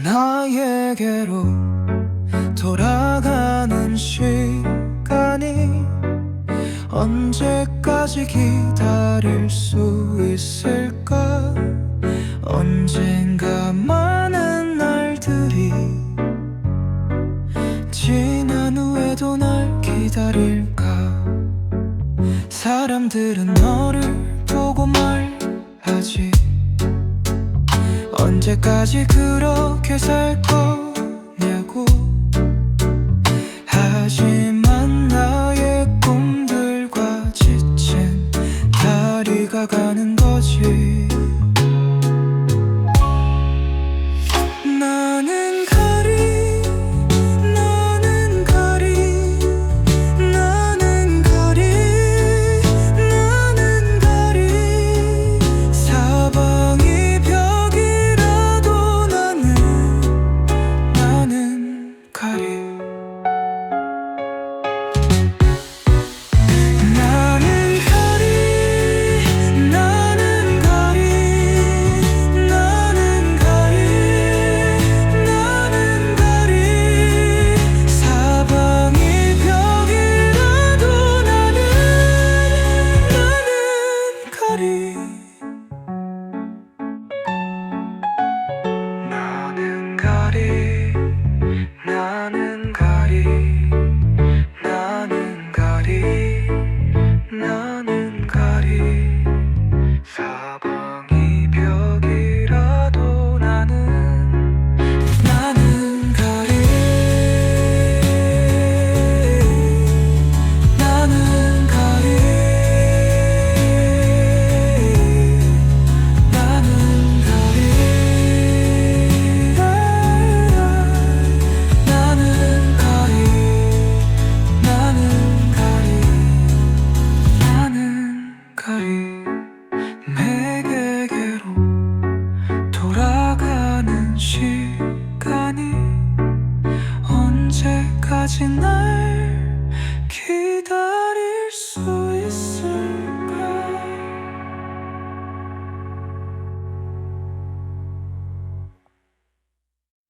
나에게로 돌아가는 시간이 언제까지 기다릴 수 있을까? 언젠가 많은 날들이 지난 후에도 날 기다릴까? 사람들은 너를 언제까지 그렇게 살 거냐고. 하지만 나의 꿈들과 지친 다리가 가는 거지 나 돌아